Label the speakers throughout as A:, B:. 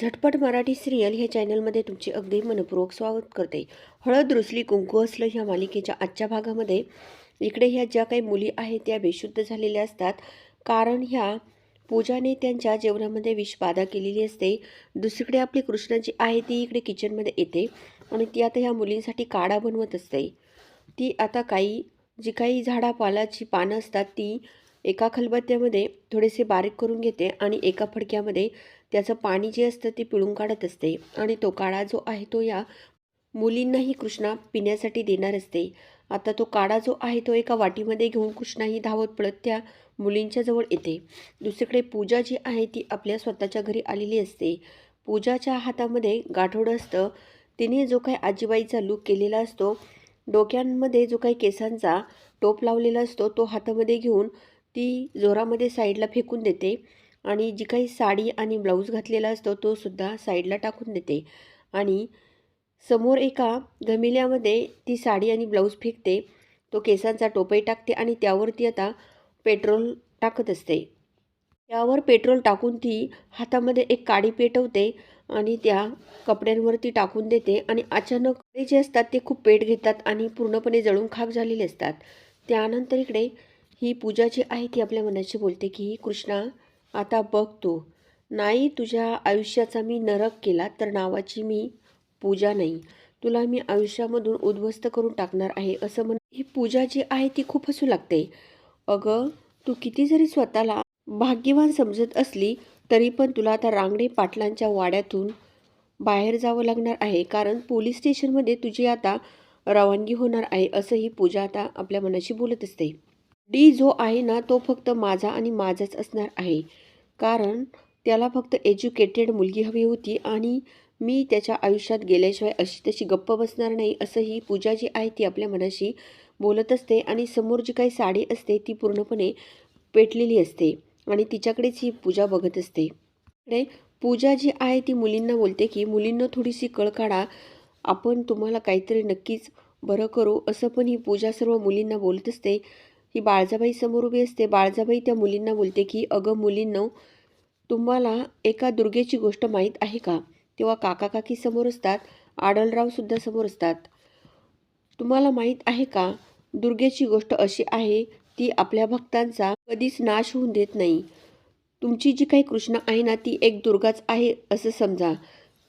A: झटपट मराठी सिरियल ह्या चॅनलमध्ये तुमचे अगदी मनपूर्वक स्वागत करते. हळद रुसली कुंकू असलं ह्या मालिकेच्या आजच्या भागामध्ये. इकडे ह्या ज्या काही मुली आहेत त्या बेशुद्ध झालेल्या असतात. कारण ह्या पूजाने त्यांच्या जेवणामध्ये विषबाधा केलेली असते. दुसरीकडे आपली कृष्णा जी आहे ती इकडे किचनमध्ये येते आणि ती आता ह्या मुलींसाठी काढा बनवत असते. ती आता काही जी काही झाडापालाची पानं असतात ती एका खलबत्त्यामध्ये थोडेसे बारीक करून घेते आणि एका फडक्यामध्ये त्याचं पाणी जे असतं ते पिळून काढत असते आणि तो काळा जो आहे तो या मुलींनाही कृष्णा पिण्यासाठी देणार असते. आता तो काळा जो आहे तो एका वाटीमध्ये घेऊन कृष्णाही धावत पळत त्या मुलींच्या जवळ येते. दुसरीकडे पूजा जी आहे ती आपल्या स्वतःच्या घरी आलेली असते. पूजाच्या हातामध्ये गाठोडं असतं. तिने जो काही आजीबाईचा लूक केलेला असतो डोक्यांमध्ये जो काही केसांचा टोप लावलेला असतो तो हातामध्ये घेऊन ती जोरामध्ये साईडला फेकून देते. आणि जी काही साडी आणि ब्लाऊज घातलेला असतो तो सुद्धा साईडला टाकून देते. आणि समोर एका गमिल्यामध्ये ती साडी आणि ब्लाऊज फेकते तो केसांचा टोपई टाकते आणि त्यावरती आता पेट्रोल टाकत असते. त्यावर पेट्रोल टाकून ती हातामध्ये एक काडी पेटवते आणि त्या कपड्यांवरती टाकून देते आणि अचानक ते जे असतात ते खूप पेट घेतात आणि पूर्णपणे जळून खाक झालेले असतात. त्यानंतर इकडे ही पूजा जी आहे ती आपल्या मनाशी बोलते की कृष्णा आता बघ तू. नाही तुझ्या आयुष्याचा मी नरक केला तर नावाची मी पूजा नाही. तुला मी आयुष्यामधून उद्ध्वस्त करून टाकणार आहे असं म्हण ही पूजा जी आहे ती खूप हसू लागते. अगं तू किती जरी स्वतःला भाग्यवान समजत असली तरी पण तुला आता रांगडे पाटलांच्या वाड्यातून बाहेर जावं लागणार आहे. कारण पोलीस स्टेशनमध्ये तुझी आता रवानगी होणार आहे असं ही पूजा आता आपल्या मनाशी बोलत असते. डी जो आहे ना तो फक्त माझा आणि माझाच असणार आहे. कारण त्याला फक्त एज्युकेटेड मुलगी हवी होती आणि मी त्याच्या आयुष्यात गेल्याशिवाय अशी तशी गप्प बसणार नाही असं ही पूजा जी आहे ती आपल्या मनाशी बोलत असते आणि समोर जी काही साडी असते ती पूर्णपणे पेटलेली असते आणि तिच्याकडेच ही पूजा बघत असते. इकडे पूजा जी आहे ती मुलींना बोलते की मुलींना थोडीशी कळ काढा आपण तुम्हाला काहीतरी नक्कीच बरं करू असं पण ही पूजा सर्व मुलींना बोलत असते. ही बाळजाबाई समोर उभी असते. बाळजाबाई त्या मुलींना बोलते की अगं मुलींनो तुम्हाला एका दुर्गेची गोष्ट माहीत आहे का? तेव्हा काका काकी समोर असतात. आडलरावसुद्धा समोर असतात. तुम्हाला माहीत आहे का? दुर्गेची गोष्ट अशी आहे ती आपल्या भक्तांचा कधीच नाश होऊन देत नाही. तुमची जी काही कृष्ण आहे ना ती एक दुर्गाच आहे असं समजा.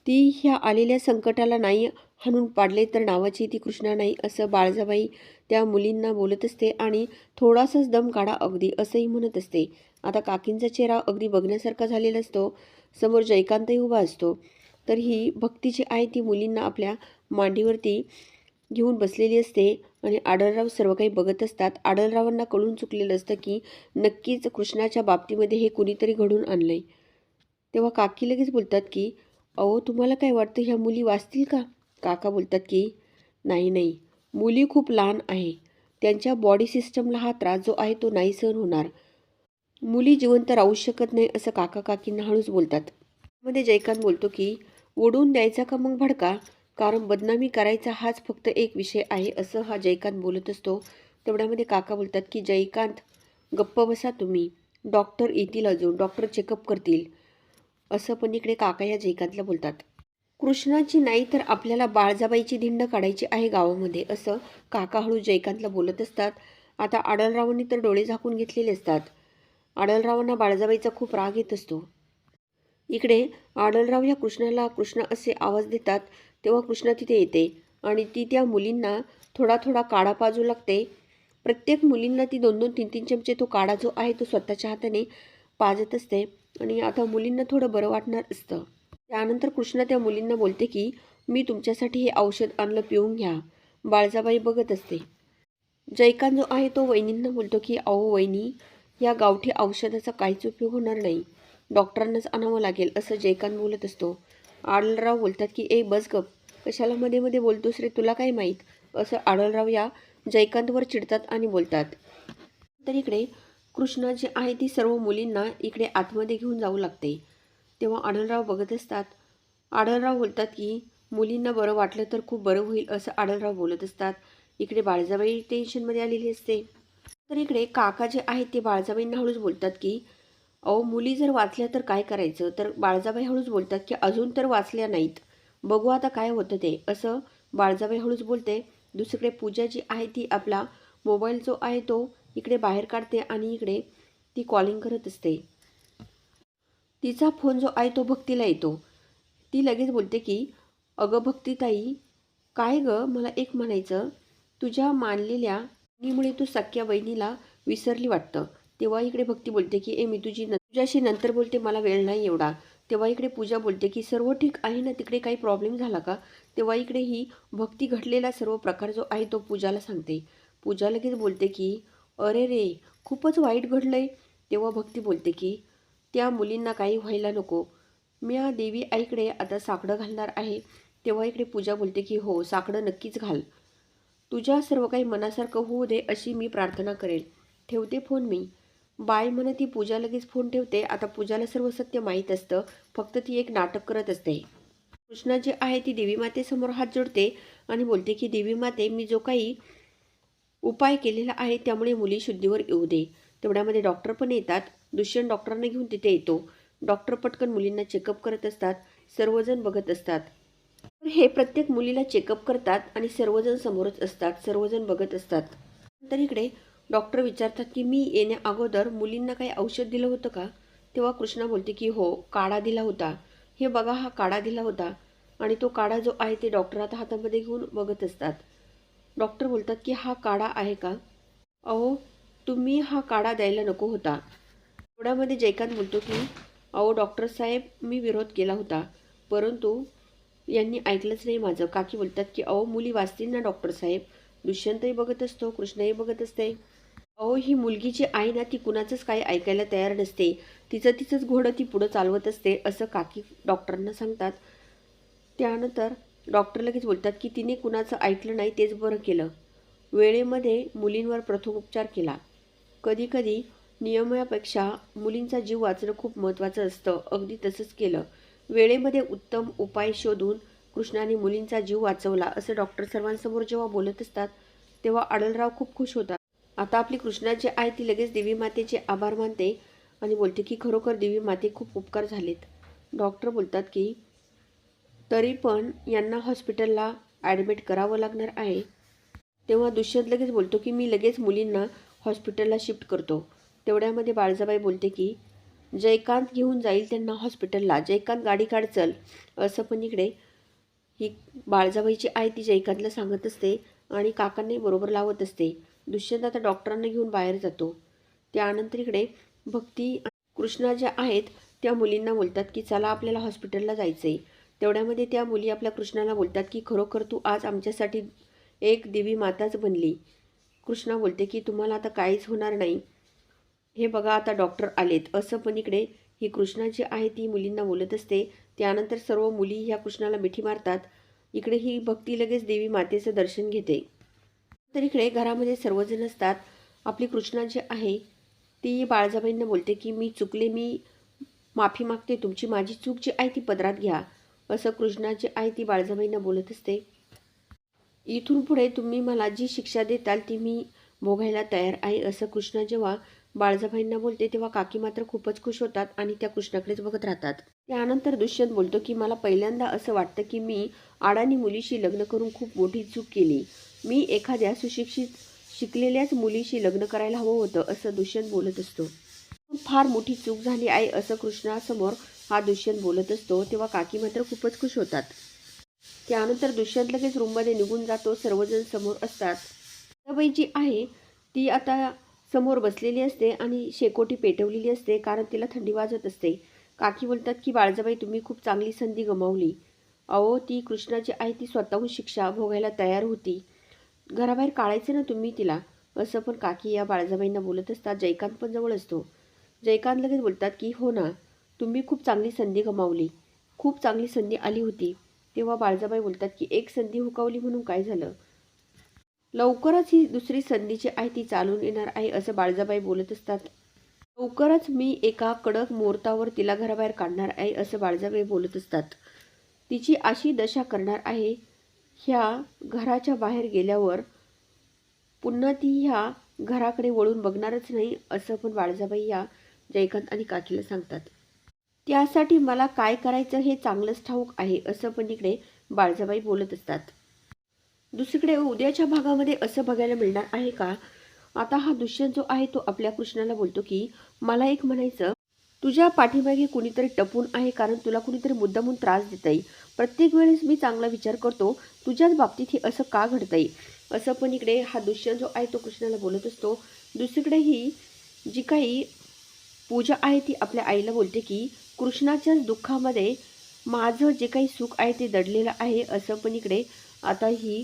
A: ती ह्या आलेल्या संकटाला नाही हाणून पाडले तर नावाची ती कृष्णा नाही असं बाळजाबाई त्या मुलींना बोलत असते आणि थोडासाच दम काढा अगदी असंही म्हणत असते. आता काकींचा चेहरा अगदी बघण्यासारखा झालेला असतो समोर जयकांतही उभा असतो. तर ही भक्ती जी आहे ती मुलींना आपल्या मांडीवरती घेऊन बसलेली असते आणि आढळराव सर्व काही बघत असतात. आढळरावांना कळून चुकलेलं असतं की नक्कीच कृष्णाच्या बाबतीमध्ये हे कुणीतरी घडून आणलं आहे तेव्हा काकी लगेच बोलतात की अहो तुम्हाला काय वाटतं ह्या मुली वाचतील का? काका बोलतात की नाही नाही मुली खूप लहान आहे. त्यांच्या बॉडी सिस्टमला हा त्रास जो आहे तो नाही सहन होणार. मुली जिवंत राहू शकत नाही असं काका काकींना हळूच बोलतात. मध्ये जयकांत बोलतो की ओढून द्यायचा का मग भडका? कारण बदनामी करायचा हाच फक्त एक विषय आहे असं हा जयकांत बोलत असतो. तेवढ्यामध्ये काका बोलतात की जयकांत गप्प बसा तुम्ही. डॉक्टर येतील अजून डॉक्टर चेकअप करतील. असं पण इकडे काका या जयकांतला बोलतात. कृष्णाची नाही तर आपल्याला बाळजाबाईची धिंड काढायची आहे गावामध्ये असं काका हळू जयकांतला बोलत असतात. आता आडलरावांनी तर डोळे झाकून घेतलेले असतात. आडलरावांना बाळजाबाईचा खूप राग येत असतो. इकडे आडलराव या कृष्णाला कृष्ण असे आवाज देतात तेव्हा कृष्णा तिथे येते आणि ती त्या मुलींना थोडा थोडा काढा पाजू लागते. प्रत्येक मुलींना ती दोन दोन तीन तीन चमचे तो काढा जो आहे तो स्वतःच्या हाताने पाजत असते आणि आता मुलींना थोडं बरं वाटणार असतं. त्यानंतर कृष्णा त्या मुलींना बोलते की मी तुमच्यासाठी हे औषध आणलं पिऊन घ्या. बाळजाबाई बघत असते. जयकांत जो आहे तो वहिनींना बोलतो की अहो वहिनी या गावठी औषधाचा काहीच उपयोग होणार नाही. डॉक्टरांनाच आणावं लागेल असं जयकांत बोलत असतो. आडलराव बोलतात की ए बस गप. कशाला मध्ये मध्ये बोलतोस रे तुला काय माहीत? असं आडलराव या जयकांतवर चिडतात आणि बोलतात. तर इकडे कृष्णा जी आहे ती सर्व मुलींना इकडे आतमध्ये घेऊन जाऊ लागते. तेव्हा आढळराव बघत असतात. आढळराव बोलतात की मुलींना बरं वाटलं तर खूप बरं होईल असं आढळराव बोलत असतात. इकडे बाळजाबाई टेन्शनमध्ये आलेली असते. तर इकडे काका जे आहेत ते बाळजाबाईंना हळूच बोलतात की अहो मुली जर वाचल्या तर काय करायचं? तर बाळजाबाई हळूच बोलतात की अजून तर वाचल्या नाहीत. बघू आता काय होतं ते. असं बाळजाबाई हळूच बोलते. दुसरीकडे पूजा जी आहे ती आपला मोबाईल जो आहे तो इकडे बाहेर काढते आणि इकडे ती कॉलिंग करत असते. तिचा फोन जो आहे तो भक्तीला येतो. ती लगेच बोलते की अगं भक्तीताई काय गं? मला एक म्हणायचं. तुझ्या मानलेल्या मुळे तू सख्या वहिनीला विसरली वाटतं. तेव्हा इकडे भक्ती बोलते की ए मी तुझी न तुझ्याशी नंतर बोलते मला वेळ नाही एवढा. तेव्हा इकडे पूजा बोलते की सर्व ठीक आहे ना? तिकडे काही प्रॉब्लेम झाला का? तेव्हा इकडे ही भक्ती घडलेला सर्व प्रकार जो आहे तो पूजाला सांगते. पूजा लगेच बोलते की अरे रे खूपच वाईट घडलं आहे तेव्हा भक्ती बोलते की त्या मुलींना काही व्हायला नको. मी या देवी आईकडे आता साकडं घालणार आहे. तेव्हा इकडे पूजा बोलते की हो साकडं नक्कीच घाल. तुझ्या सर्व काही मनासारखं होऊ दे अशी मी प्रार्थना करेल. ठेवते फोन मी. बाय म्हणत ती पूजा लगेच फोन ठेवते. आता पूजाला सर्व सत्य माहीत असतं. फक्त ती एक नाटक करत असते. कृष्णा जी आहे ती देवी मातेसमोर हात जोडते आणि बोलते की देवी माते मी जो काही उपाय केलेला आहे त्यामुळे मुली शुद्धीवर येऊ दे. तेवढ्यामध्ये डॉक्टर पण येतात. दुष्यंत डॉक्टरांना घेऊन तिथे येतो. डॉक्टर पटकन मुलींना चेकअप करत असतात. सर्वजण बघत असतात. तर हे प्रत्येक मुलीला चेकअप करतात आणि सर्वजण समोरच असतात. सर्वजण बघत असतात. नंतर इकडे डॉक्टर विचारतात की मी येण्या अगोदर मुलींना काही औषध दिलं होतं का? तेव्हा कृष्णा बोलते की हो काढा दिला होता. हे बघा हा काढा दिला होता आणि तो काढा जो आहे ते डॉक्टर आता हातामध्ये घेऊन बघत असतात. डॉक्टर बोलतात की हा काढा आहे का? अहो तुम्ही हा काढा द्यायला नको होता. एवढ्यामध्ये जयकांत बोलतो की अहो डॉक्टर साहेब मी विरोध केला होता. परंतु यांनी ऐकलंच नाही माझं. काकी बोलतात की अहो मुली वाचतील ना डॉक्टर साहेब? दुष्यंतही बघत असतो कृष्णही बघत असते. अहो ही मुलगी जी आहे ना ती कुणाचंच काही ऐकायला तयार नसते. तिचं तिचंच घोडं ती पुढं चालवत असते असं काकी डॉक्टरांना सांगतात. त्यानंतर डॉक्टर लगेच बोलतात की तिने कुणाचं ऐकलं नाही तेच बरं केलं. वेळेमध्ये मुलींवर प्रथमोपचार केला. कधीकधी नियमापेक्षा मुलींचा जीव वाचणं खूप महत्त्वाचं असतं. अगदी तसंच केलं. वेळेमध्ये उत्तम उपाय शोधून कृष्णाने मुलींचा जीव वाचवला असं डॉक्टर सर्वांसमोर जेव्हा बोलत असतात तेव्हा आडलराव खूप खुश होतात. आता आपली कृष्णा जी आहे ती लगेच देवी मातेचे आभार मानते आणि बोलते की खरोखर देवी माते खूप उपकार झालेत. डॉक्टर बोलतात की तरी पण यांना हॉस्पिटलला ॲडमिट करावं लागणार आहे. तेव्हा दुष्यंत लगेच बोलतो की मी लगेच मुलींना हॉस्पिटलला शिफ्ट करतो. तेवढ्यामध्ये बाळजाबाई बोलते की जयकांत घेऊन जाईल त्यांना हॉस्पिटलला. जयकांत गाडी काढ चल. असं पण इकडे ही बाळजाबाईची आई ती जयकांतला सांगत असते आणि काकांनाही बरोबर लावत असते. दुष्यंत आता डॉक्टरांना घेऊन बाहेर जातो. त्यानंतर इकडे भक्ती कृष्णा ज्या आहेत त्या मुलींना बोलतात की चला आपल्याला हॉस्पिटलला जायचं आहे तेवढ्यामध्ये त्या मुली आपल्या कृष्णाला बोलतात की खरोखर तू आज आमच्यासाठी एक देवी माताच बनली. कृष्णा बोलते की तुम्हाला आता काहीच होणार नाही. हे बघा आता डॉक्टर आलेत. असं पण इकडे ही कृष्णा जी आहे ती मुलींना बोलत असते. त्यानंतर सर्व मुली ह्या कृष्णाला मिठी मारतात. इकडे ही भक्ती लगेच देवी मातेचं दर्शन घेते. तर इकडे घरामध्ये सर्वजण असतात. आपली कृष्णा जी आहे ती बाळजाबाईंना बोलते की मी चुकले मी माफी मागते. तुमची माझी चूक जी आहे ती पदरात घ्या. असं कृष्णा जी आहे ती बाळजाबाईंना बोलत असते. इथून पुढे तुम्ही मला जी शिक्षा देताल ती मी भोगायला तयार आहे. असं कृष्णा जेव्हा बाळजाबाईंना बोलते तेव्हा काकी मात्र खूपच खुश होतात आणि त्या कृष्णाकडेच बघत राहतात. त्यानंतर दुष्यंत बोलतो की मला पहिल्यांदा असं वाटतं की मी आडानी मुलीशी लग्न करून खूप मोठी चूक केली. मी एखाद्या सुशिक्षित शिकलेल्याच मुलीशी लग्न करायला हवं होतं असं दुष्यंत बोलत असतो. फार मोठी चूक झाली आहे असं कृष्णासमोर हा दुष्यंत बोलत असतो तेव्हा काकी मात्र खूपच खुश होतात. त्यानंतर दुष्यंत लगेच रूममध्ये निघून जातो सर्वजण समोर असतात. बाई जी आहे ती आता समोर बसलेली असते आणि शेकोटी पेटवलेली असते कारण तिला थंडी वाजत असते. काकी बोलतात की बाळजाबाई तुम्ही खूप चांगली संधी गमावली. अहो ती कृष्णाची आई ती स्वतःहून शिक्षा भोगायला तयार होती. घराबाहेर काढायचं ना तुम्ही तिला. असं पण काकी या बाळजाबाईंना बोलत असतात. जयकांत पण जवळ असतो. जयकांत लगेच बोलतात की हो ना तुम्ही खूप चांगली संधी गमावली. खूप चांगली संधी आली होती. तेव्हा बाळजाबाई बोलतात की एक संधी हुकावली म्हणून काय झालं? लवकरच ही दुसरी संधीची आहे ती चालून येणार आहे असं बाळजाबाई बोलत असतात. लवकरच मी एका कडक मुहूर्तावर तिला घराबाहेर काढणार आहे असं बाळजाबाई बोलत असतात. तिची अशी दशा करणार आहे ह्या घराच्या बाहेर गेल्यावर पुन्हा ती ह्या घराकडे वळून बघणारच नाही असं पण बाळजाबाई या जयकांत आणि काकीला सांगतात. त्यासाठी मला काय करायचं हे चांगलंच ठाऊक आहे असं पण इकडे बाळजाबाई बोलत असतात. दुसरीकडे उद्याच्या भागामध्ये असं बघायला मिळणार आहे का? आता हा दुष्यंत जो आहे तो आपल्या कृष्णाला बोलतो की मला एक म्हणायचं तुझ्या पाठीमागे कुणीतरी टपून आहे कारण तुला कुणीतरी मुद्दामून त्रास देत आहे प्रत्येक वेळेस मी चांगला विचार करतो तुझ्याच बाबतीत हे असं का घडतंय? असं पण इकडे हा दुष्यंत जो आहे तो कृष्णाला बोलत असतो. दुसरीकडे ही जी काही पूजा आहे ती आपल्या आईला बोलते की कृष्णाच्याच दुःखामध्ये माझं जे काही सुख आहे ते दडलेलं आहे असं पण इकडे आता ही